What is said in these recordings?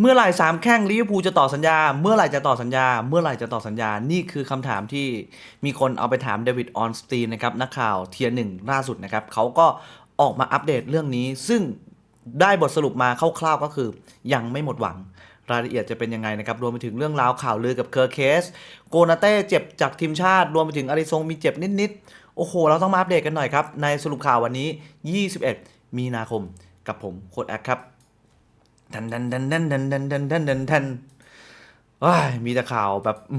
เมื่อไหร่สามแข้งลิเวอร์พูลจะต่อสัญญา เมื่อไหร่จะต่อสัญญา เมื่อไหร่จะต่อสัญญา นี่คือคำถามที่มีคนเอาไปถามเดวิดออนสตีนนะครับนักข่าวเทียร์หนึ่งล่าสุดนะครับเขาก็ออกมาอัปเดตเรื่องนี้ ซึ่งได้บทสรุปมาคร่าวๆก็คือยังไม่หมดหวังรายละเอียดจะเป็นยังไงนะครับ รวมไปถึงเรื่องราวข่าวลือกับเคอร์เคส โกนาเต้เจ็บจากทีมชาติ รวมไปถึงอาริซงมีเจ็บนิดๆ โอ้โห เราต้องมาอัปเดตกันหน่อยครับ ในสรุปข่าววันนี้ 21 มีนาคม กับผมโค้ดแอคครับ ทันดันดันดันดันดันดันดันดันดันว้ายมีแต่ข่าวแบบ อื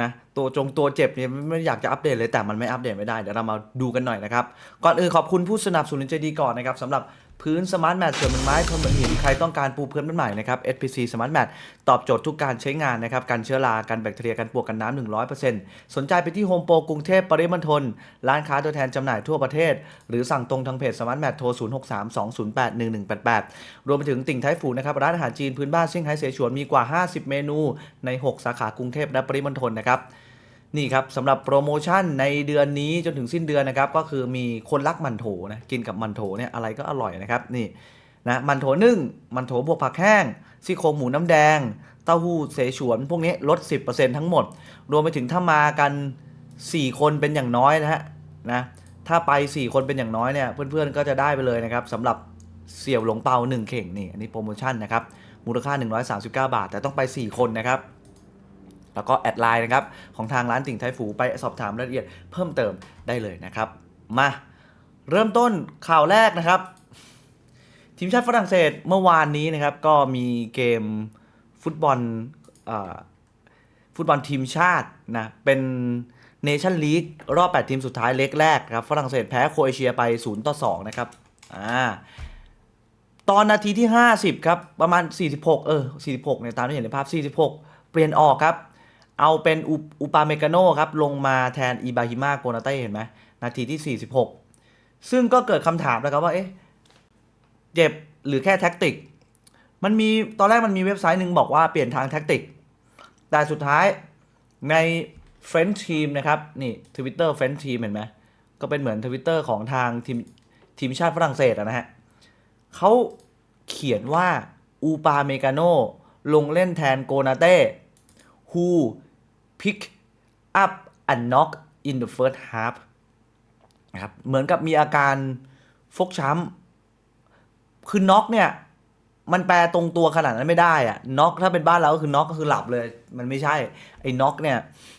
นะ ตัวจงตัวเจ็บเนี่ยไม่อยากจะอัปเดตเลยแต่มันไม่อัปเดตไม่ได้ เดี๋ยวเรามาดูกันหน่อยนะครับ ก่อนอื่นขอบคุณผู้สนับสนุนใจดีก่อนนะครับสำหรับ พื้นสมาร์ทแมทเสื่อมเป็นไม้ทนเหมือนหินใครต้องการปูพื้นเป็นใหม่นะครับ SPC Smart Mat ตอบโจทย์ทุกการใช้งานนะครับกันเชื้อรากันแบคทีเรียกันปวกกันน้ำ100%สนใจไปที่โฮมโปรกรุงเทพปริมณฑลร้านค้าตัวแทนจำหน่ายทั่วประเทศ หรือสั่งตรงทางเพจ Smart Mat โทร 0632081188 รวมไปถึงติ่งไทฟูนะครับร้านอาหารจีนพื้นบ้านเซี่ยงไฮ้เสฉวนมีกว่า 50 เมนูใน 6 สาขากรุงเทพและปริมณฑลนะครับ นี่ครับสำหรับโปรโมชั่นในเดือนนี้จนถึงสิ้นเดือนนะครับ ก็คือมีคนรักมันโถนะกินกับมันโถเนี่ยอะไรก็อร่อยนะครับนี่นะมันโถนึ่งมันโถบวกผักแห้งซี่โครงหมูน้ำแดง เต้าหู้เสฉวน พวกนี้ลด 10%ทั้งหมด รวมไปถึงถ้ามากัน 4 คนเป็นอย่างน้อยนะฮะนะถ้าไป 4 คนเป็นอย่างน้อยเนี่ยเพื่อนๆก็จะได้ไปเลยนะครับสำหรับเสี่ยวหลงเปา1เข่งนี่อันนี้โปรโมชั่นนะครับมูลค่า 139 บาท แต่ต้องไป 4 คนนะครับ แล้วก็แอดไลน์นะครับของทางร้านติ่งไทฟูไปสอบถามรายละเอียดเพิ่มเติมได้เลยนะครับ มาเริ่มต้นข่าวแรกนะครับ ทีมชาติฝรั่งเศสเมื่อวานนี้นะครับก็มีเกมฟุตบอลฟุตบอลทีมชาตินะเป็นเนชั่นลีกรอบ 8 ทีมสุดท้ายเล็กแรกครับฝรั่งเศสแพ้โครเอเชียไป 0 ต่อ 2 นะครับอ่าตอนนาทีที่ 50 ครับ ประมาณ 46 เออ 46เนี่ยตามที่เห็นในภาพ 46 เปลี่ยนออกครับ เอาเป็นอุปาเมกาโนครับ ลงมาแทนอีบาฮิมาโกนาเต้เห็นไหมนาทีที่ 46 ซึ่งก็เกิดคำถามนะครับว่า เอ๊ะ เจ็บหรือแค่แท็กติก มันมีตอนแรกมันมีเว็บไซต์หนึ่งบอกว่าเปลี่ยนทางแท็กติก แต่สุดท้ายในเฟรนช์ทีมนะครับ นี่ทวิตเตอร์เฟรนช์ทีมเห็นไหม ก็เป็นเหมือนทวิตเตอร์ของทางทีมทีมชาติฝรั่งเศสนะฮะเขาเขียนว่าอูปาเมกาโนลงเล่นแทนโกนาเต้ who pick up a knock in the first half นะครับเหมือนกับมีอาการฟกช้ำคือน็อกเนี่ย มันแปลตรงตัวขนาดนั้นไม่ได้อะน็อกถ้าเป็นบ้านเราก็คือน็อกก็คือหลับเลย มันไม่ใช่ไอ้น็อกเนี่ย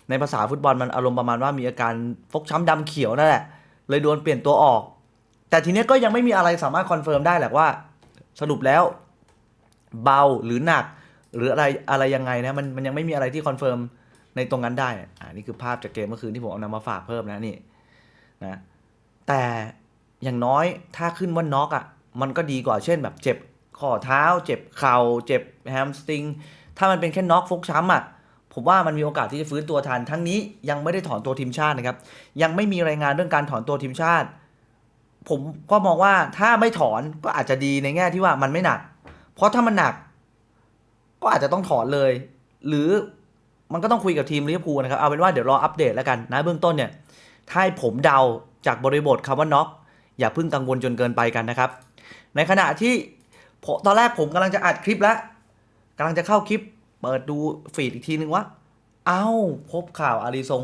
ในภาษาฟุตบอลมันอารมณ์ประมาณว่ามีอาการฟกช้ำดำเขียวนั่นแหละ เลยโดนเปลี่ยนตัวออก แต่ทีเนี้ยก็ยังไม่มีอะไรสามารถคอนเฟิร์มได้แหละว่าสรุปแล้วเบาหรือหนัก หรืออะไรอะไรยังไงนะมันมันยังไม่มีอะไรที่คอนเฟิร์ม ในตรงนั้นได้อ่านี่คือภาพจากเกมเมื่อคืนที่ผมเอานำมาฝากเพิ่มนะนี่นะแต่อย่างน้อยถ้าขึ้นว่าน็อกอะมันก็ดีกว่าเช่นแบบเจ็บข้อเท้า เจ็บเข่า เจ็บแฮมสตริง ถ้ามันเป็นแค่น็อกฟกช้ำอะผมว่ามันมีโอกาสที่จะฟื้นตัวทัน ทั้งนี้ยังไม่ได้ถอนตัวทีมชาตินะครับ ยังไม่มีรายงานเรื่องการถอนตัวทีมชาติ ผมก็มองว่าถ้าไม่ถอนก็อาจจะดีในแง่ที่ว่ามันไม่หนัก เพราะถ้ามันหนัก ก็อาจจะต้องถอนเลย หรือ มันก็ต้องคุยกับทีมลิเวอร์พูลนะครับ เอาเป็นว่าเดี๋ยวรออัปเดตแล้วกันนะเบื้องต้นเนี่ย ถ้าให้ผมเดาจากบริบทคำว่าน็อกอย่าเพิ่งกังวลจนเกินไปกันนะครับ ในขณะที่ตอนแรกผมกำลังจะอัดคลิปแล้วกำลังจะเข้าคลิป เปิดดูฟีดอีกทีนึงว่า เอ้าพบข่าวอาริซง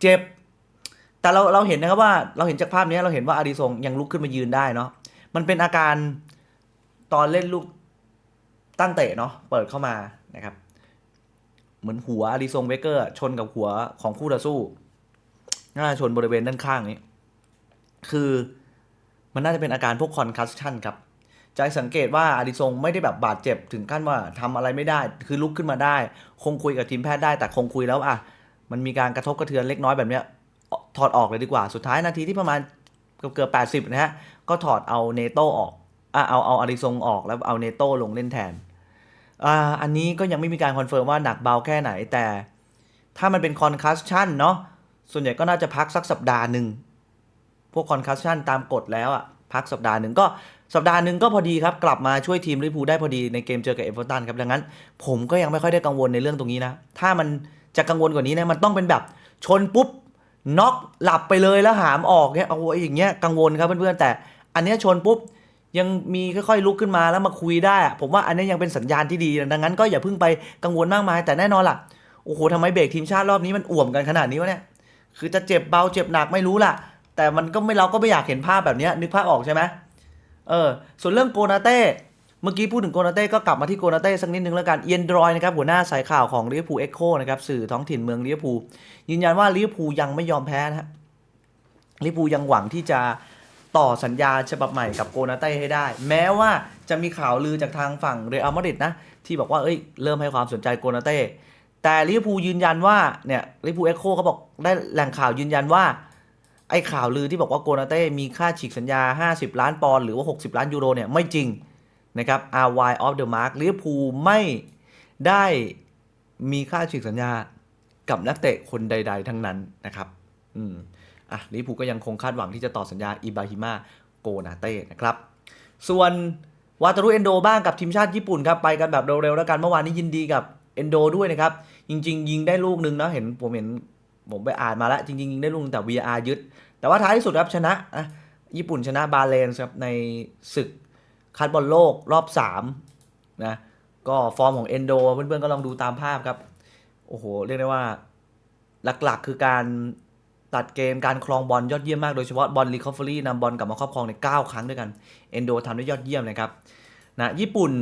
เจ็บ แต่เราเราเห็นนะครับว่าเราเห็นจากภาพนี้เราเห็นว่าอาริซงยังลุกขึ้นมายืนได้เนาะ มันเป็นอาการตอนเล่นลูกตั้งเตะเนาะเปิดเข้ามานะครับ เหมือนหัวอาริซงเวเกอร์ ชนกับหัวของคู่ต่อสู้น่าชนบริเวณด้านข้างนี้ คือมันน่าจะเป็นอาการพวกคอนคัสชันครับจะสังเกตว่าอาริซงไม่ได้แบบบาดเจ็บถึงขั้นว่าทำอะไรไม่ได้ คือลุกขึ้นมาได้ คงคุยกับทีมแพทย์ได้แต่คงคุยแล้วอะมันมีการกระทบกระเทือนเล็กน้อยแบบเนี้ยถอดออกเลยดีกว่า สุดท้ายนาทีที่ประมาณเกือบเกือบแปนะฮะ ก็ถอดเอาเนโตออกอะเอาเอาอาริซงออกแล้วเอาเนโตลงเล่นแทน อ่าอันนี้ก็ยังไม่มีการคอนเฟิร์มว่าหนักเบาแค่ไหนแต่ ถ้ามันเป็นคอนคัสชันเนาะส่วนใหญ่ก็น่าจะพักสักสัปดาห์หนึ่งพวกคอนคัสชันตามกฎแล้วอะพักสัปดาห์หนึ่งก็สัปดาห์หนึ่งก็พอดีครับ กลับมาช่วยทีมลิเวอร์พูลได้พอดีในเกมเจอกับเอเวอร์ตันครับดังนั้น ผมก็ยังไม่ค่อยได้กังวลในเรื่องตรงนี้นะ ถ้ามันจะกังวลกว่านี้นะมันต้องเป็นแบบชนปุ๊บน็อกหลับไปเลยแล้วหามออกเนี่ยโอ้ยอย่างเงี้ยกังวลครับเพื่อนๆแต่ อันเนี้ยชนปุ๊บ ยังมีค่อยๆลุกขึ้นมาแล้วมาคุยได้อะผมว่าอันนี้ยังเป็นสัญญาณที่ดี ดังนั้นก็อย่าเพิ่งไปกังวลมากมาย แต่แน่นอนล่ะโอ้โหทำไมเบรกทีมชาติรอบนี้มันอ่วมกันขนาดนี้วะเนี่ยคือจะเจ็บเบาเจ็บหนักไม่รู้ล่ะ แต่มันก็ไม่เราก็ไม่อยากเห็นภาพแบบนี้นึกภาพออกใช่ไหมเออส่วนเรื่องโกนาเต้เมื่อกี้พูดถึงโกนาเต้ก็กลับมาที่โกนาเต้สักนิดนึงแล้วกันเอียนดรอยนะครับหัวหน้าสายข่าวของลิเวอร์พูลเอ็กโคนะครับสื่อท้องถิ่นเมืองลิเวอร์พูลยืนยันว่าลิเวอร์พูลยังไม่ยอมแพ้นะฮะลิเวอร์พูลยังหวังที่จะ ต่อสัญญาฉบับใหม่กับโกนาเต้ให้ได้ แม้ว่าจะมีข่าวลือจากทางฝั่งเรอัลมาดริดนะ ที่บอกว่าเอ้ยเริ่มให้ความสนใจโกนาเต้แต่ลิเวอร์พูลยืนยันว่าเนี่ยลิเวอร์พูลเอ็กโคเขาบอกได้แหล่งข่าวยืนยันว่า ไอ้ข่าวลือที่บอกว่าโกนาเต้มีค่าฉีกสัญญา 50 ล้านปอนด์หรือว่า 60 ล้านยูโรเนี่ยไม่จริงนะครับ RY of the mark ลิเวอร์พูลไม่ได้มีค่าฉีกสัญญากับนักเตะคนใด ๆ ทั้งนั้นนะครับ อืม อะลิเวอร์พูลก็ยังคงคาดหวังที่จะต่อสัญญาอิบราฮิมาโกนาเต้นะครับ ส่วนวาตารุเอนโดบ้างกับทีมชาติญี่ปุ่นครับไปกันแบบเร็วๆแล้วกันเมื่อวานนี้ยินดีกับเอนโดด้วยนะครับจริง ๆ ยิงได้ลูกนึงนะเห็นผมเห็นผมไปอ่านมาแล้ว จริงๆยิงได้ลูกนึงแต่ VR ยึด แต่ว่าท้ายที่สุดครับชนะอะญี่ปุ่นชนะบาเลนส์ครับในศึกคัดบอลโลกรอบ3นะก็ฟอร์มของเอนโดเพื่อนๆก็ลองดูตามภาพครับ โอ้โห เรียกได้ว่าหลักๆคือการ ตัดเกมการครองบอลยอดเยี่ยมมากโดยเฉพาะบอลรีคอฟเฟอรี่นำบอลกลับมาครอบครองใน 9 ครั้งด้วยกันเอนโดทำได้ยอดเยี่ยมนะครับนะญี่ปุ่น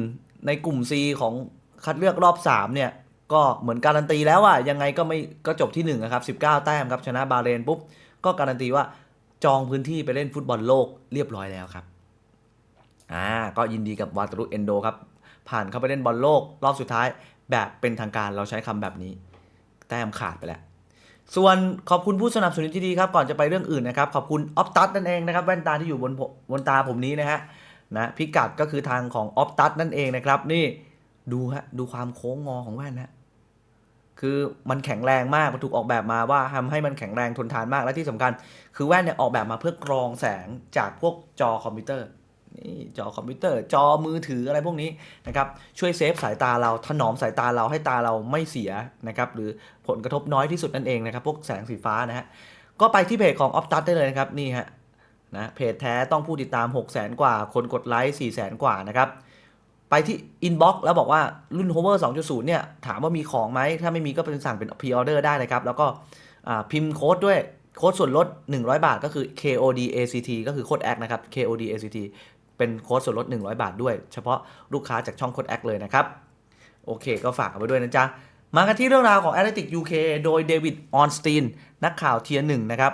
ในกลุ่ม C ของคัดเลือกรอบ 3 เนี่ย ก็เหมือนการันตีแล้วว่ายังไงก็ไม่ก็จบที่1นะครับ19 แต้มครับชนะบาเรนปุ๊บ ก็การันตีว่าจองพื้นที่ไปเล่นฟุตบอลโลกเรียบร้อยแล้วครับอ่าก็ยินดีกับวาตรุเอนโดครับผ่านเข้าไปเล่นบอลโลกรอบสุดท้ายแบบเป็นทางการเราใช้คำแบบนี้ แต้มขาดไปแล้ว ส่วนขอบคุณผู้สนับสนุนที่ดีครับ ก่อนจะไปเรื่องอื่นนะครับ ขอบคุณออฟตัสนั่นเองนะครับ แว่นตาที่อยู่บนบนตาผมนี้นะฮะนะพิกัดก็คือทางของออฟตัสนั่นเองนะครับ นี่ดูฮะดูความโค้งงอของแว่นนะคือมันแข็งแรงมากมันถูกออกแบบมาว่าทำให้มันแข็งแรงทนทานมากและที่สำคัญ คือแว่นเนี่ยออกแบบมาเพื่อกรองแสงจากพวกจอคอมพิวเตอร์ นี่จอคอมพิวเตอร์ จอมือถืออะไรพวกนี้นะครับช่วยเซฟสายตาเราถนอมสายตาเราให้ตาเราไม่เสียนะครับหรือผลกระทบน้อยที่สุดนั่นเองนะครับพวกแสงสีฟ้านะฮะก็ไปที่เพจของ Optus ได้เลยนะครับนี่ฮะนะเพจแท้ต้องผู้ติดตาม 6 0 0 0 0 กว่า คนกดไลค์ 4 0 0 0 0 กว่านะครับไปที่ inbox แล้วบอกว่ารุ่น hover 2.0 เนี่ย ถามว่ามีของไหม ถ้าไม่มีก็เป็นสั่งเป็น pre order ได้นะครับ แล้วก็พิมพ์โค้ดด้วยโค้ดส่วนลด 100 บาทก็คือ KOD ACT ก็คือโค้ดแอคนะครับ KOD ACT เป็นโค้ดส่วนลด 100 บาทด้วย เฉพาะลูกค้าจากช่องโค้ดแอคเลยนะครับ โอเคก็ฝากเอาไว้ด้วยนะจ๊ะ มากันที่เรื่องราวของ Athletic UK โดยเดวิดออนสตีนนักข่าวเทียร์หนึ่งนะครับ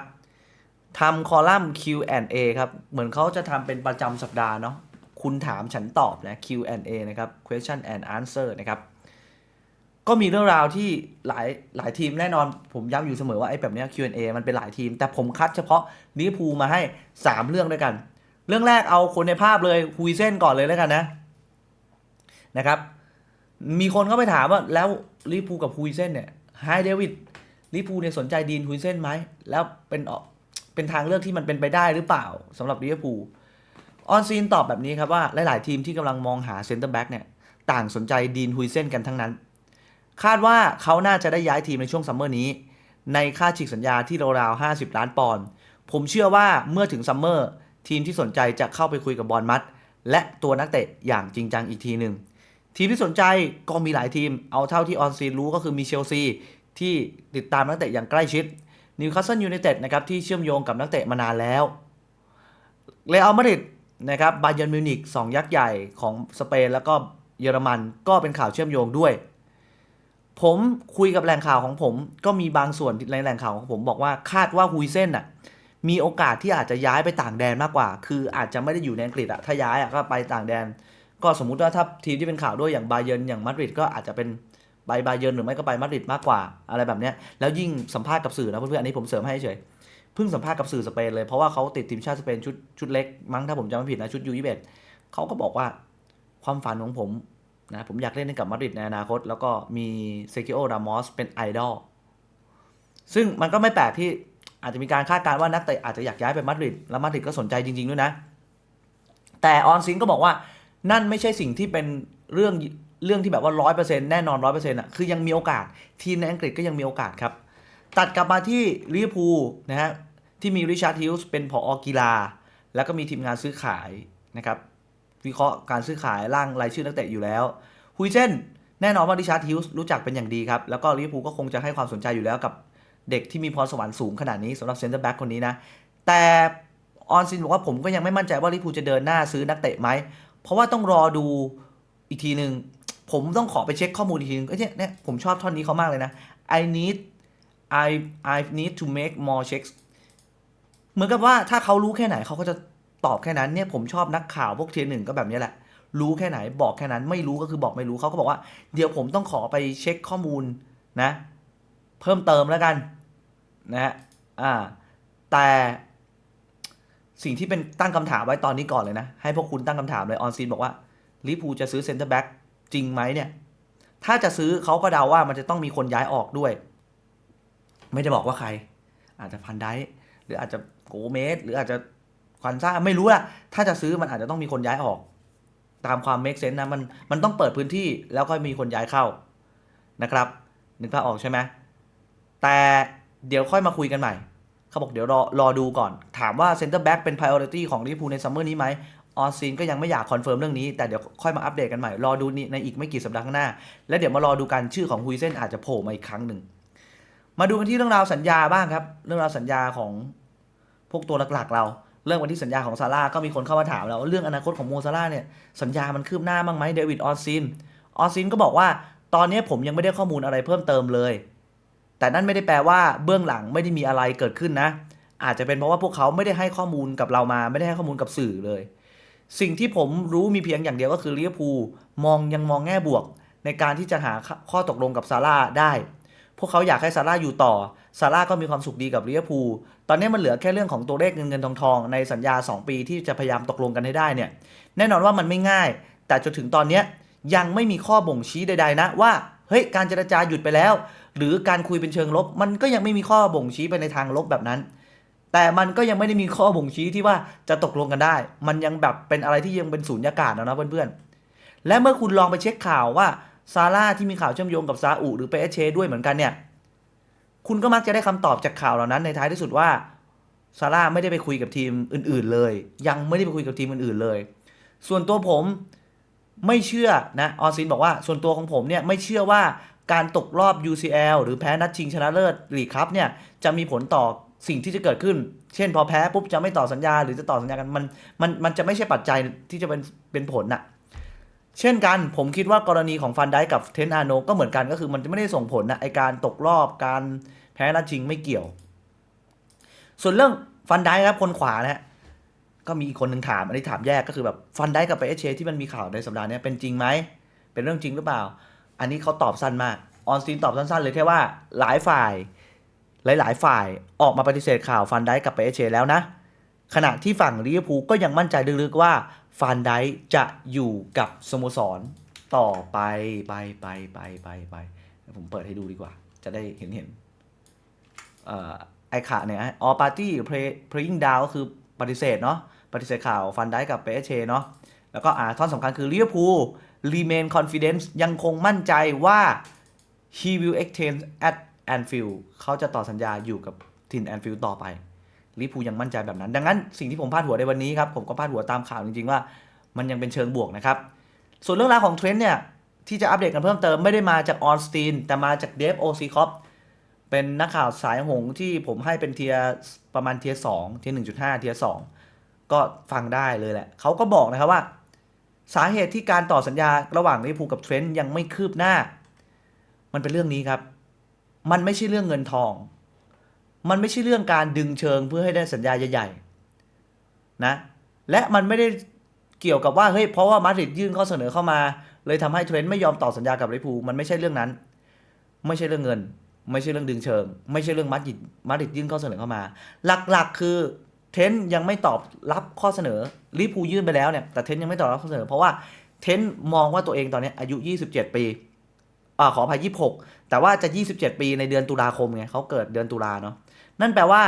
ทำคอลัมน์ Q&A ครับ เหมือนเขาจะทำเป็นประจำสัปดาห์เนาะคุณถามฉันตอบนะ Q&A นะครับ question and answer นะครับ ก็มีเรื่องราวที่หลายหลายทีมแน่นอนผมย้ำอยู่เสมอว่าไอ้แบบเนี้ย Q&A มันเป็นหลายทีม แต่ผมคัดเฉพาะลิเวอร์พูลมาให้ 3 เรื่องด้วยกัน เรื่องแรกเอาคนในภาพเลยฮุยเส้นก่อนเลยแล้วกันนะนะครับ มีคนเข้าไปถามว่าแล้วลิพูกับฮุยเส้นเนี่ยไฮเดวิดลิพูเนี่ยสนใจดีนฮุยเส้นไหมแล้วเป็นออกเป็นทางเลือกที่มันเป็นไปได้หรือเปล่าสำหรับลิเวอร์พูลออนซีนตอบแบบนี้ครับว่าหลาย ๆ ทีมที่กำลังมองหาเซนเตอร์แบ็กเนี่ยต่างสนใจดีนฮุยเซนกันทั้งนั้น คาดว่าเขาน่าจะได้ย้ายทีมในช่วงซัมเมอร์นี้ ในค่าฉีกสัญญาที่ราวๆ 50 ล้านปอนด์ผมเชื่อว่าเมื่อถึงซัมเมอร์ ทีมที่สนใจจะเข้าไปคุยกับบอลมัด และตัวนักเตะอย่างจริงจังอีกทีหนึ่งทีมที่สนใจก็มีหลายทีมเอาเท่าที่ออนซีนรู้ก็คือมีเชลซีที่ติดตามนักเตะอย่างใกล้ชิดนิวคาสเซิลยูไนเต็ดนะครับที่เชื่อมโยงกับนักเตะมานานแล้วเรอัลมาดริดนะครับบาเยิร์นมิวนิกสองยักษ์ใหญ่ของสเปนแล้วก็เยอรมันก็เป็นข่าวเชื่อมโยงด้วย ผมคุยกับแหล่งข่าวของผม ก็มีบางส่วนในแหล่งข่าวของผมบอกว่าคาดว่าฮุยเซนน่ะ มีโอกาสที่อาจจะย้ายไปต่างแดนมากกว่า คืออาจจะไม่ได้อยู่ในอังกฤษอะถ้าย้ายอะก็ไปต่างแดน ก็สมมุติว่าถ้าทีมที่เป็นข่าวด้วยอย่างบาเยิร์นอย่างมาดริดก็อาจจะเป็นไปบาเยิร์นหรือไม่ก็ไปมาดริดมากกว่าอะไรแบบเนี้ยแล้วยิ่งสัมภาษณ์กับสื่อนะเพื่อนๆอันนี้ผมเสริมให้เฉยเพิ่งสัมภาษณ์กับสื่อสเปนเลยเพราะว่าเขาติดทีมชาติสเปนชุดชุดเล็กมั้งถ้าผมจำไม่ผิดนะชุดยูยี่เเขาก็บอกว่าความฝันของผมนะผมอยากเล่นให้กับมาดริดในอนาคต แล้วก็มีเซกิโอรามอสเป็นไอดอลซึ่งมันก็ไม่แปลกที่ อาจจะมีการคาดการณ์ว่านักเตะอาจจะอยากย้ายไปมาดริดแล้วมาดริดก็สนใจจริง ๆ ด้วยนะ แต่ออนซิงก็บอกว่านั่นไม่ใช่สิ่งที่เป็นเรื่องเรื่องที่แบบว่าร้อยเปอร์เซ็นต์แน่นอนร้อยเปอร์เซ็นต์อะคือยังมีโอกาส ทีมในอังกฤษก็ยังมีโอกาสครับ ตัดกลับมาที่ลิเวอร์พูลนะฮะที่มีริชาร์ดฮิลส์เป็นผออกีฬา แล้วก็มีทีมงานซื้อขายนะครับวิเคราะห์การซื้อขายร่างรายชื่อนักเตะอยู่แล้วฮุยเซ่นแน่นอนว่าดิชาร์ดฮิลส์รู้จักเป็นอย่างดีครับ แล้วก็ลิเวอร์พูลก็คงจะให้ความสนใจอยู่แล้วกับ เด็กที่มีพรสวรรค์สูงขนาดนี้สำหรับเซนเตอร์แบ็กคนนี้นะ แต่ออนซินบอกว่าผมก็ยังไม่มั่นใจว่าลิพูจะเดินหน้าซื้อนักเตะไหม เพราะว่าต้องรอดูอีกทีหนึ่งผมต้องขอไปเช็คข้อมูลอีกทีหนึงเอ้ยเนี่ยเนี่ยผมชอบท่อนนี้เขามากเลยนะ I need I I need to make more checks เหมือนกับว่าถ้าเขารู้แค่ไหนเขาก็จะตอบแค่นั้นเนี่ยผมชอบนักข่าวพวกเทียหนึ่งก็แบบนี้แหละ รู้แค่ไหนบอกแค่นั้นไม่รู้ก็คือบอกไม่รู้เขาก็บอกว่า เดี๋ยวผมต้องขอไปเช็คข้อมูลนะ เพิ่มเติมแล้วกันนะฮะอ่าแต่สิ่งที่เป็นตั้งคำถามไว้ตอนนี้ก่อนเลยนะ ให้พวกคุณตั้งคำถามเลยออนซีนบอกว่าลิเวอร์พูจะซื้อเซนเตอร์แบ็กจริงไหมเนี่ย ถ้าจะซื้อเขาก็เดาว่ามันจะต้องมีคนย้ายออกด้วย ไม่ได้บอกว่าใคร อาจจะพันไดค์หรืออาจจะโกเมสหรืออาจจะควันซ่าไม่รู้อะถ้าจะซื้อมันอาจจะต้องมีคนย้ายออก ตามความเมคเซน s ์นะมันมันต้องเปิดพื้นที่แล้วก็มีคนย้ายเข้านะครับนึกภาพออกใช่ไหม แต่เดี๋ยวค่อยมาคุยกันใหม่ เขาบอกเดี๋ยวรอรอดูก่อน ถามว่าเซ็นเตอร์แบ็กเป็น priority ของลิเวอร์พูลในซัมเมอร์นี้ไหมออซีนก็ยังไม่อยากคอนเฟิร์มเรื่องนี้ แต่เดี๋ยวค่อยมาอัปเดตกันใหม่ รอดูนี่ในอีกไม่กี่สัปดาห์ข้างหน้า แล้วเดี๋ยวมารอดูกันชื่อของฮุยเซนอาจจะโผล่มาอีกครั้งหนึ่ง มาดูกันที่เรื่องราวสัญญาบ้างครับ เรื่องราวสัญญาของพวกตัวหลักๆ เรา เรื่องวันที่สัญญาของซาร่าก็มีคนเข้ามาถามแล้วว่าเรื่องอนาคตของโมซาร่าเนี่ย สัญญามันคืบหน้าบ้างไหมเดวิดออสซิน ออซินก็บอกว่า ตอนนี้ผมยังไม่ได้ข้อมูลอะไรเพิ่มเติมเลย แต่นั่นไม่ได้แปลว่าเบื้องหลังไม่ได้มีอะไรเกิดขึ้นนะ อาจจะเป็นเพราะว่าพวกเขาไม่ได้ให้ข้อมูลกับเรามา ไม่ได้ให้ข้อมูลกับสื่อเลย สิ่งที่ผมรู้มีเพียงอย่างเดียวก็คือลิเวอร์พูลมองยังมองแง่บวก ในการที่จะหาข้อตกลงกับซาร่าได้ พวกเขาอยากให้ซาร่าอยู่ต่อซาร่าก็มีความสุขดีกับลิเวอร์พูลตอนนี้มันเหลือแค่เรื่องของตัวเลขเงินเงินทองทองในสัญญา 2 ปีที่จะพยายามตกลงกันให้ได้เนี่ย แน่นอนว่ามันไม่ง่าย แต่จนถึงตอนนี้ยังไม่มีข้อบ่งชี้ใดๆนะว่า เฮ้ยการเจรจาหยุดไปแล้ว หรือการคุยเป็นเชิงลบ มันก็ยังไม่มีข้อบ่งชี้ไปในทางลบแบบนั้น แต่มันก็ยังไม่ได้มีข้อบ่งชี้ที่ว่าจะตกลงกันได้ มันยังแบบเป็นอะไรที่ยังเป็นศูนยากาศนะนะเพื่อนๆและเมื่อคุณลองไปเช็คข่าวว่าซาร่าที่มีข่าวเชื่อมโยงกับซาอุหรือเปเอเชด้วยเหมือนกันเนี่ยคุณก็มักจะได้คำตอบจากข่าวเหล่านั้นในท้ายที่สุดว่าซาร่าไม่ได้ไปคุยกับทีมอื่น ๆ เลย ยังไม่ได้ไปคุยกับทีมอื่นๆเลย ส่วนตัวผม ไม่เชื่อนะออซินบอกว่าส่วนตัวของผมเนี่ยไม่เชื่อว่าการตกรอบ UCL หรือแพ้นัดชิงชนะเลิศลีกครับเนี่ยจะมีผลต่อสิ่งที่จะเกิดขึ้น เช่นพอแพ้ปุ๊บจะไม่ต่อสัญญาหรือจะต่อสัญญากันมันมันมันจะไม่ใช่ปัจจัยที่จะเป็นเป็นผลน่ะเช่นกันผมคิดว่ากรณีของฟันได้กับเทนอาโนก็เหมือนกันก็คือมันจะไม่ได้ส่งผลนะไอการตกรอบการแพ้นัดชิงไม่เกี่ยว ส่วนเรื่องฟันได้ครับคนขวานะฮะ ก็มีอีกคนหนึ่งถาม อันนี้ถามแยกก็คือแบบฟันได้กับเปเอชเชที่มันมีข่าวในสัปดาห์นี้เป็นจริงไหม เป็นเรื่องจริงหรือเปล่า อันนี้เขาตอบสั้นมากออนสตีนตอบสั้นๆเลยแค่ว่าหลายฝ่าย หลาย ๆ ฝ่ายออกมาปฏิเสธข่าวฟันได้กับเปเอชเชแล้วนะ ขณะที่ฝั่งลิเวอร์พูลก็ยังมั่นใจลึกๆว่าฟานได้จะอยู่กับสโมสรต่อไปไปไปไปไปไปผมเปิดให้ดูดีกว่า จะได้เห็นเห็นเอ่อไอขาเนี่ยออปาร์ตี้เพลย์เพลย์ดาวก็คือปฏิเสธเนาะ ปฏิเสธข่าวฟันได้กับเปเชเนาะแล้วก็อ่าท่อนสำคัญคือลิเวอร์พูล remain confidence ยังคงมั่นใจว่า he will extend at Anfield เขาจะต่อสัญญาอยู่กับทินแอนฟิลด์ต่อไปลิเวอร์พูลยังมั่นใจแบบนั้น ดังนั้นสิ่งที่ผมพาดหัวในวันนี้ครับ ผมก็พาดหัวตามข่าวจริงๆว่า มันยังเป็นเชิงบวกนะครับ ส่วนเรื่องราวของเทรนด์เนี่ย ที่จะอัปเดตกันเพิ่มเติมไม่ได้มาจากออนสตีนแต่มาจากเดฟโอซีคอปเป็นนักข่าวสายหงที่ผมให้เป็นเทียประมาณเทียสองเทียหนึ่งจุดห้าเทียสอง ก็ฟังได้เลยแหละ เขาก็บอกนะครับว่า สาเหตุที่การต่อสัญญาระหว่างลิเวอร์พูลกับเทรนด์ยังไม่คืบหน้า มันเป็นเรื่องนี้ครับ มันไม่ใช่เรื่องเงินทอง มันไม่ใช่เรื่องการดึงเชิงเพื่อให้ได้สัญญาใหญ่ๆนะและมันไม่ได้เกี่ยวกับว่าเฮ้ยเพราะว่ามาดริดยื่นข้อเสนอเข้ามา เลยทำให้เทรนต์ไม่ยอมต่อสัญญากับลิเวอร์พูลมันไม่ใช่เรื่องนั้น ไม่ใช่เรื่องเงิน ไม่ใช่เรื่องดึงเชิง ไม่ใช่เรื่องมาดริดมาดริดยื่นข้อเสนอเข้ามา หลักๆ คือ เทนยังไม่ตอบรับข้อเสนอลิพูยื่นไปแล้วเนี่ยแต่เทนยังไม่ตอบรับข้อเสนอ เพราะว่าเทนมองว่าตัวเองตอนนี้อายุ 27 ปีอ่าขออภัย26 แต่ว่าจะ 27 ปีในเดือนตุลาคมไงเขาเกิดเดือนตุลาเนาะนั่นแปลว่า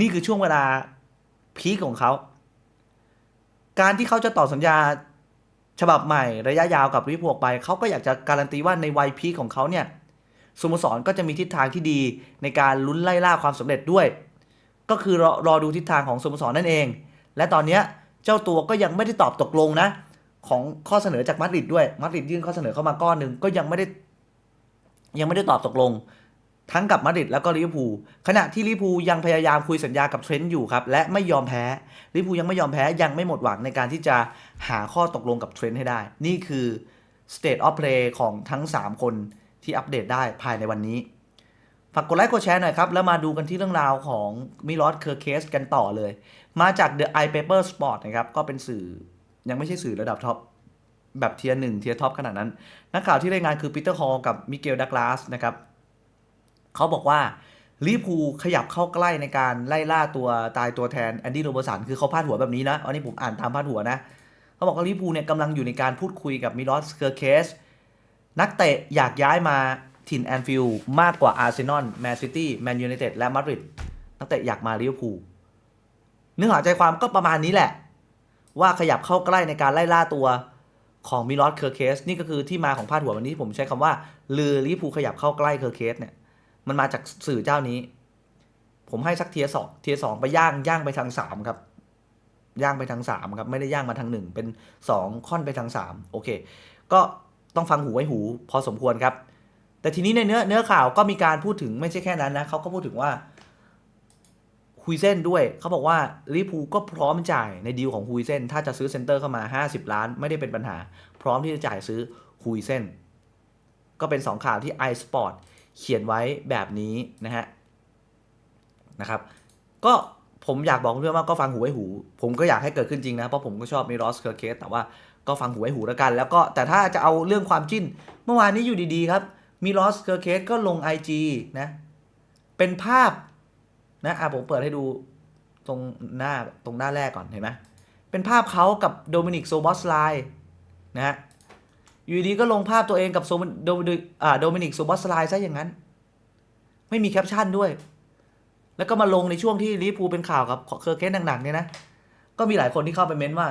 นี่คือช่วงเวลาพีคของเขา การที่เขาจะต่อสัญญาฉบับใหม่ระยะยาวกับลิเวอร์พูออกไป เขาก็อยากจะการันตีว่าในวัยพีคของเขาเนี่ยสโมสรก็จะมีทิศทางที่ดีในการลุ้นไล่ล่าความสำเร็จด้วย ก็คือรอรอดูทิศทางของสโมสรนั่นเอง และตอนเนี้ยเจ้าตัวก็ยังไม่ได้ตอบตกลงนะ ของข้อเสนอจากมาดริดด้วยมาดริดยื่นข้อเสนอเข้ามาก้อนหนึ่งก็ยังไม่ได้ ยังไม่ได้ตอบตกลง ทั้งกับมาดริดแล้วก็ลิเวอร์พูลขณะที่ลิเวอร์พูลยังพยายามคุยสัญญากับเทรนต์อยู่ครับและไม่ยอมแพ้ลิเวอร์พูลยังไม่ยอมแพ้ยังไม่หมดหวังในการที่จะหาข้อตกลงกับเทรนต์ให้ได้ นี่คือ state of play ของทั้ง 3 คนที่อัปเดตได้ภายในวันนี้ ฝากกดไลค์กดแชร์หน่อยครับ แล้วมาดูกันที่เรื่องราวของมิลอสเคอร์เคสกันต่อเลย มาจาก The Eye Paper Sport นะครับ ก็เป็นสื่อยังไม่ใช่สื่อระดับท็อปแบบเทียร์หนึ่งเทียร์ท็อปขนาดนั้น นักข่าวที่รายงานคือปีเตอร์ฮอลกับมิเกลดักลาสนะครับเขาบอกว่าลิพูขยับเข้าใกล้ในการไล่ล่าตัวตายตัวแทนแอนดี้โรเบอร์สันคือเขาพาดหัวแบบนี้นะ อันนี้ผมอ่านตามพาดหัวนะเขาบอกว่าลิพูเนี่ยกำลังอยู่ในการพูดคุยกับมิลอสเคอร์เคสนักเตะอยากย้ายมา ถิ่นแอนฟิลด์มากกว่าอาร์เซนอลแมนซิตี้แมนยูไนเต็ดและมาดริดนักเตะอยากมาลิเวอร์พูลเนื้อหาใจความก็ประมาณนี้แหละ ว่าขยับเข้าใกล้ในการไล่ล่าตัวของมิลอสเคอร์เคส นี่ก็คือที่มาของพาดหัววันนี้ผมใช้คำว่าลือลิเวอร์พูลขยับเข้าใกล้เคอร์เคสเนี่ยมันมาจากสื่อเจ้านี้ ผมให้สักเทียสองเทียสองไปย่างย่างไปทางสามครับย่างไปทางสามครับไม่ได้ย่างมาทางหนึ่งเป็นสองค่อนไปทางสามโอเค ก็ต้องฟังหูไว้หู พอสมควรครับ แต่ทีนี้ในเนื้อเนื้อข่าวก็มีการพูดถึงไม่ใช่แค่นั้นนะเขาก็พูดถึงว่าฮุยเซนด้วย เขาบอกว่าลิเวอร์พูก็พร้อมจ่ายในดีลของฮุยเซนถ้าจะซื้อเซนเตอร์เข้ามา 50 ล้านไม่ได้เป็นปัญหา พร้อมที่จะจ่ายซื้อฮุยเซนก็เป็น 2 ข่าวที่ iSport เขียนไว้แบบนี้นะฮะนะครับก็ผมอยากบอกเพื่อนว่าก็ฟังหูไว้หู ผมก็อยากให้เกิดขึ้นจริงนะ เพราะผมก็ชอบมิรอสเคอร์เคสแต่ว่าก็ฟังหูไว้หูแล้วกัน แล้วก็แต่ถ้าจะเอาเรื่องความจิ้น เมื่อวานนี้อยู่ดีๆครับ มิรอสเคอร์เคสก็ลง IG นะ เป็นภาพนะอะผมเปิดให้ดูตรงหน้าตรงหน้าแรกก่อนเห็นไหมเป็นภาพเขากับโดมินิกโซบอสไลนะฮะอยู่ดีก็ลงภาพตัวเองกับโซโดมินิกโดมินิกโซบอสไลซะอย่างนั้น ไม่มีแคปชั่นด้วย แล้วก็มาลงในช่วงที่ลิเวอร์พูลเป็นข่าวกับเคอร์เคสหนักๆเนี่ยนะ ก็มีหลายคนที่เข้าไปเม้นว่า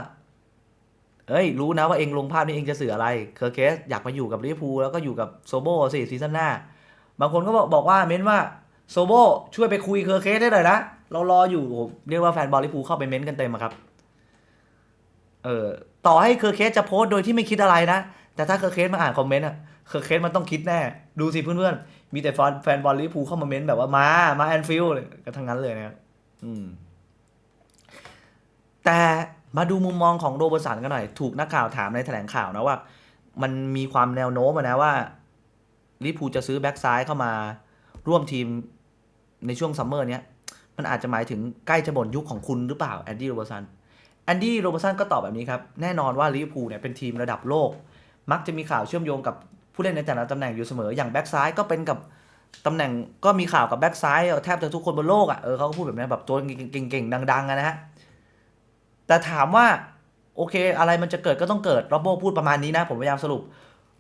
เอ้ย รู้นะว่าเองลงภาพนี้เองจะสื่ออะไร เคอร์เคสอยากมาอยู่กับลิเวอร์พูลแล้วก็อยู่กับโซโบสิซีซั่นหน้า บางคนก็บอกบอกว่าเม้นว่าโซโบช่วยไปคุยเคอร์เคสได้หน่อยนะ เรารออยู่เรียกว่าแฟนบอลลิเวอร์พูลเข้าไปเม้นกันเต็มครับ เออต่อให้เคอร์เคสจะโพสต์โดยที่ไม่คิดอะไรนะ แต่ถ้าเคอร์เคสมาอ่านคอมเมนต์อะเคอร์เคสมันต้องคิดแน่ ดูสิเพื่อนๆ มีแต่แฟนบอลลิเวอร์พูลเข้ามาเม้นแบบว่ามา มาแอนฟิลด์ก็ทั้งนั้นเลยนะครับ อืม แต่ มาดูมุมมองของโรเบอร์สันกันหน่อย ถูกนักข่าวถามในแถลงข่าวนะว่า มันมีความแนวโน้มนะว่าลิเวอร์พูจะซื้อแบ็กซ้ายเข้ามาร่วมทีมในช่วงซัมเมอร์เนี้ย มันอาจจะหมายถึงใกล้จะหมดยุคของคุณหรือเปล่าแอนดี้โรเบอร์สันแอนดี้โรเบอร์สันก็ตอบแบบนี้ครับ แน่นอนว่าลิเวอร์พูเนี่ยเป็นทีมระดับโลก มักจะมีข่าวเชื่อมโยงกับผู้เล่นในแต่ละตำแหน่งอยู่เสมออย่างแบ็กซ้ายก็เป็นกับตำแหน่งก็มีข่าวกับแบ็กซ้ายแทบจะทุกคนบนโลกอะเออเขาก็พูดแบบนี้แบบตัวเก่งๆดังๆนะฮะ แต่ถามว่าโอเค อะไรมันจะเกิดก็ต้องเกิดโรโบพูดประมาณนี้นะ ผมพยายามสรุป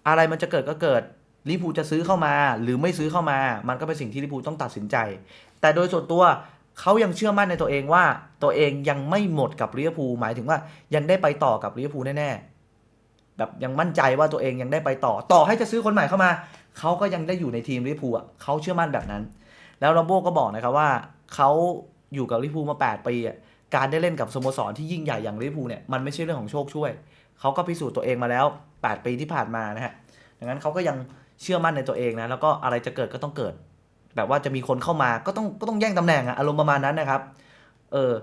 อะไรมันจะเกิดก็เกิดลิบูจะซื้อเข้ามา หรือไม่ซื้อเข้ามา มันก็เป็นสิ่งที่ลิบูต้องตัดสินใจ แต่โดยส่วนตัวเขายังเชื่อมั่นในตัวเองว่า ตัวเองยังไม่หมดกับลิเวอร์พูลหมายถึงว่ายังได้ไปต่อกับลิเวอร์พูลแน่ๆแบบยังมั่นใจว่าตัวเองยังได้ไปต่อ ต่อให้จะซื้อคนใหม่เข้ามาเขาก็ยังได้อยู่ในทีมลิเวอร์พูลอะเขาเชื่อมั่นแบบนั้น แล้วโรโบก็บอกนะครับว่าเขาอยู่กับลิเวอร์พูลมา 8 ปีอะ การได้เล่นกับสโมสรที่ยิ่งใหญ่อย่างลิเวอร์พูลเนี่ยมันไม่ใช่เรื่องของโชคช่วย เขาก็พิสูจน์ตัวเองมาแล้ว 8 ปีที่ผ่านมานะฮะดังนั้นเขาก็ยังเชื่อมั่นในตัวเองนะแล้วก็อะไรจะเกิดก็ต้องเกิด แบบว่าจะมีคนเข้ามาก็ต้องก็ต้องแย่งตำแหน่งอะอารมณ์ประมาณนั้นนะครับเออ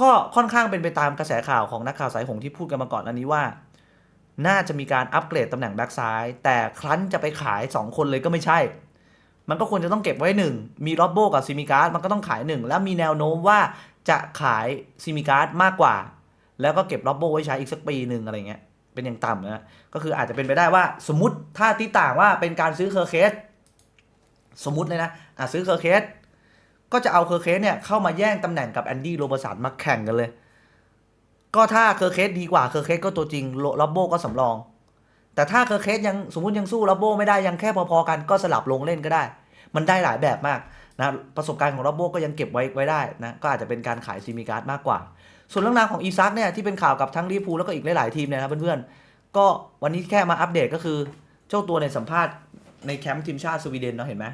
ก็ค่อนข้างเป็นไปตามกระแสข่าวของนักข่าวสายหงที่พูดกันมาก่อนอันนี้ว่า น่าจะมีการอัปเกรดตำแหน่งแบ็กซ้ายแต่ครั้นจะไปขาย 2 คนเลยก็ไม่ใช่ มันก็ควรจะต้องเก็บไว้หนึ่งมีโรบโบกับซิมิการ์ดมันก็ต้องขายหนึ่งแล้วมีแนวโน้มว่าจะขายซิมิการ์ดมากกว่า แล้วก็เก็บโรบโบไว้ใช้อีกสักปีหนึ่งอะไรเงี้ยเป็นอย่างต่ำนะก็คืออาจจะเป็นไปได้ว่าสมมติถ้าที่ต่างว่าเป็นการซื้อเคอร์เคสสมมติเลยนะอะซื้อเคอร์เคสก็จะเอาเคอร์เคสเนี่ยเข้ามาแย่งตำแหน่งกับแอนดี้โรเบอร์สันมาแข่งกันเลย ก็ถ้าเคอร์เคสดีกว่าเคอร์เคสก็ตัวจริงโรบโบก็สำรอง แต่ถ้าเคอร์เคสยังสมมติยังสู้โรบโบไม่ได้ยังแค่พอๆกันก็สลับลงเล่นก็ได้ มันได้หลายแบบมากนะประสบการณ์ของโรบโบก็ยังเก็บไว้ไว้ได้นะก็อาจจะเป็นการขายซีมิการ์ดมากกว่า ส่วนเรื่องราวของอีซักเนี่ยที่เป็นข่าวกับทั้งลิเวอร์พูลแล้วก็อีกหลายๆทีมเนี่ยนะเพื่อนๆก็วันนี้แค่มาอัปเดตก็คือ เจ้าตัวในสัมภาษณ์ในแคมป์ทีมชาติสวีเดนเนาะเห็นไหม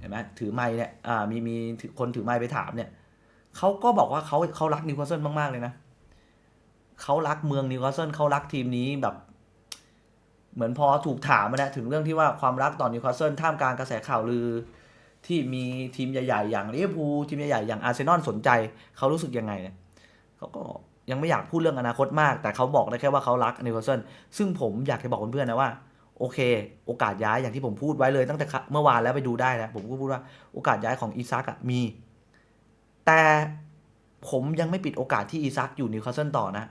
เห็นไหมถือไม้เนี่ยอ่ามีมีคนถือไม้ไปถามเนี่ยเขาก็บอกว่าเขาเขารักนิวคาสเซิลมากๆเลยนะเขารักเมืองนิวคาสเซิลเขารักทีมนี้แบบ เหมือนพอถูกถามมาแล้วถึงเรื่องที่ว่าความรักต่อนิวคาสเซิลท่ามกลางกระแสข่าวลือ ที่มีทีมใหญ่ๆ อย่างลิเวอร์พูลทีมใหญ่ๆอย่างอาร์เซนอลสนใจเขารู้สึกยังไงเนี่ยเขาก็ยังไม่อยากพูดเรื่องอนาคตมาก แต่เขาบอกได้แค่ว่าเขารักนิวคาสเซิลซึ่งผมอยากจะบอกเพื่อนๆนะว่าโอเค โอกาสย้ายอย่างที่ผมพูดไว้เลยตั้งแต่เมื่อวานแล้วไปดูได้แล้วผมก็พูดว่าโอกาสย้ายของอีซักมี แต่ผมยังไม่ปิดโอกาสที่อีซักอยู่นิวคาสเซิลต่อนะ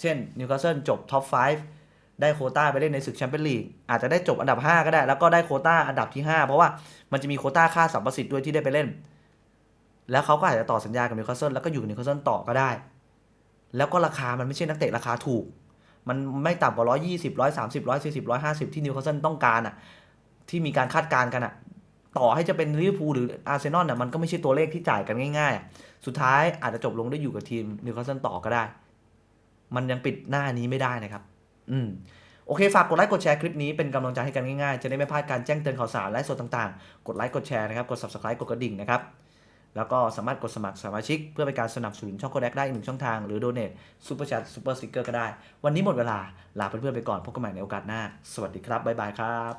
เช่นนิวคาสเซิลจบท็อป 5 ได้โคต้าไปเล่นในศึกแชมเปี้ยนลีกอาจจะได้จบอันดับ 5 ก็ได้ แล้วก็ได้โคต้าอันดับที่ 5 เพราะว่ามันจะมีโคต้าค่าสัมประสิทธิ์ด้วยที่ได้ไปเล่น แล้วเขาก็อาจจะต่อสัญญากับนิวคาสเซิลแล้วก็อยู่กับนิวคาสเซิลต่อก็ได้ แล้วก็ราคามันไม่ใช่นักเตะราคาถูก มันไม่ต่ำกว่า 120 130 140 150 ที่นิวคาสเซิลต้องการอะที่มีการคาดการณ์กันอะต่อให้จะเป็นลิเวอร์พูลหรืออาร์เซนอลน่ะมันก็ไม่ใช่ตัวเลขที่จ่ายกันง่ายๆ สุดท้ายอาจจะจบลงได้อยู่กับทีมนิวคาสเซิลต่อก็ได้ มันยังปิดหน้านี้ไม่ได้นะครับ อืมโอเค ฝากกดไลค์กดแชร์คลิปนี้เป็นกำลังใจให้กันง่ายๆ จะได้ไม่พลาดการแจ้งเตือนข่าวสารและสดต่างๆ กดไลค์กดแชร์นะครับ กด subscribe กดกระดิ่งนะครับ แล้วก็สามารถกดสมัครสมาชิก เพื่อเป็นการสนับสนุนช่องโคแดกได้อีกหนึ่งช่องทาง หรือด o n a t ซูเปอร์แชทซูเปอร์สติกเกอร์ก็ได้ วันนี้หมดเวลาลาเพื่อนๆไปก่อนพบกันใหม่ในโอกาสหน้า สวัสดีครับบ๊ายบายครับ